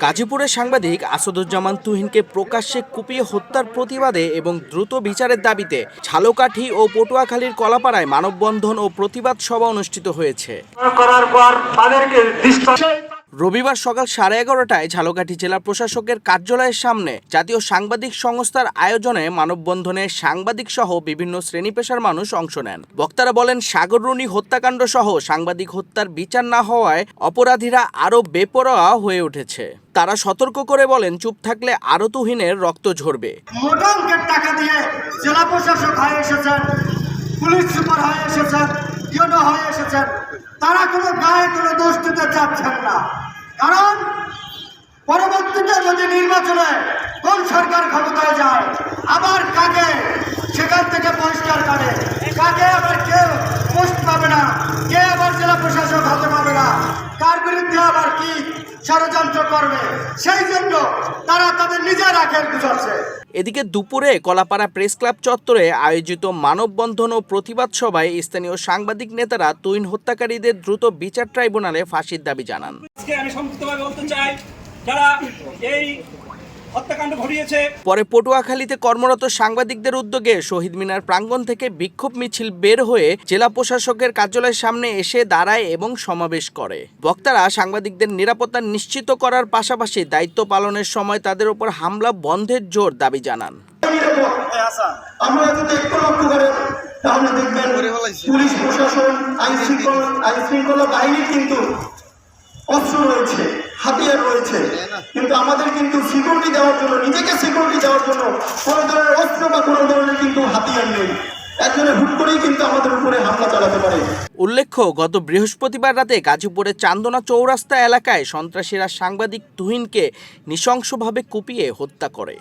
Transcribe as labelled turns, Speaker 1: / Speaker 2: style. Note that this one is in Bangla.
Speaker 1: গাজীপুরের সাংবাদিক আসাদুজ্জামান তুহিনকে প্রকাশ্যে কুপিয়ে হত্যার প্রতিবাদে এবং দ্রুত বিচারের দাবিতে ঝালকাঠি ও পটুয়াখালীর কলাপাড়ায় মানববন্ধন ও প্রতিবাদ সভা অনুষ্ঠিত হয়েছে।
Speaker 2: করার পর তাদেরকে
Speaker 1: রবিবার সকাল সাড়ে এগারোটায় ঝালকাঠি জেলা প্রশাসকের কার্যালয়ের সামনে জাতীয় সাংবাদিক সংস্থার আয়োজনে মানববন্ধনে সাংবাদিক সহ বিভিন্ন শ্রেণি পেশার মানুষ অংশ নেন। বক্তারা বলেন, সাগররুনি হত্যাকাণ্ড সহ সাংবাদিক হত্যার বিচার না হওয়ায় অপরাধীরা আরও বেপরোয়া হয়ে উঠেছে। তারা সতর্ক করে বলেন, চুপ থাকলে আরও তুহিনের রক্ত ঝরবে।
Speaker 2: টাকা দিয়ে জেলা প্রশাসক হয়ে এসেছেন, পুলিশ সুপার হয়ে এসেছেন ইউনো হয়ে এসেছেন। তারা কোনো গায়ে কোনো দোষ দিতে চাচ্ছেন না। কারণ পরবর্তীতে যদি নির্বাচনে কোন সরকার ক্ষমতায় যায়, আবার কাকে? সেখান থেকে পরিষ্কার করে। কাকে আবার কেউ পোস্ট পাবে না? কে আবার জেলা প্রশাসক হতে পারবে না? কার বিরুদ্ধে আবার কি ষড়যন্ত্র করবে? সেই জন্য তারা তাদের নিজের আখের গুছাচ্ছে।
Speaker 1: এদিকে দুপুরে কলাপাড়া প্রেস ক্লাব চত্বরে আয়োজিত মানববন্ধন ও প্রতিবাদ সভায় স্থানীয় সাংবাদিক নেতারা তুইন হত্যাকারীদের দ্রুত বিচার ট্রাইব্যুনালে ফাঁসির দাবি জানান।
Speaker 3: আজকে আমি সংক্ষিপ্তভাবে বলতে চাই যারা এই হত্যাকাণ্ড ঘটিয়েছে।
Speaker 1: পরে পটুয়াখালীতে কর্মরত সাংবাদিকদের উদ্যোগে শহীদ মিনার প্রাঙ্গণ থেকে বিক্ষোভ মিছিল বের হয়ে জেলা প্রশাসকের কার্যালয়ের সামনে এসে দাঁড়ায় এবং সমাবেশ করে। বক্তারা সাংবাদিকদের নিরাপত্তা নিশ্চিত করার পাশাপাশি দায়িত্ব পালনের সময় তাদের উপর হামলা বন্ধের জোর দাবি জানান।
Speaker 4: আমরা যদি একটু লক্ষ্য করেন তাহলে দেখবেন পুলিশ প্রশাসন আইন শৃঙ্খলা আইন শৃঙ্খলা বাহিনীর কিন্তু অস্ত্র রয়েছে হাতিয়ার রয়েছে কিন্তু আমাদের কিন্তু সিকিউরিটি দেওয়ার জন্য নিজেকে সিকিউরিটি দেওয়ার জন্য কোনো ধরনের অস্ত্র বা কোনো ধরনের কিন্তু হাতিয়ার নেই।
Speaker 1: উল্লেখ্য, গত বৃহস্পতিবার রাতে গাজীপুরের চান্দনা চৌরাস্তা এলাকায় সন্ত্রাসীরা সাংবাদিক তুহিনকে নৃশংসভাবে কুপিয়ে হত্যা করে।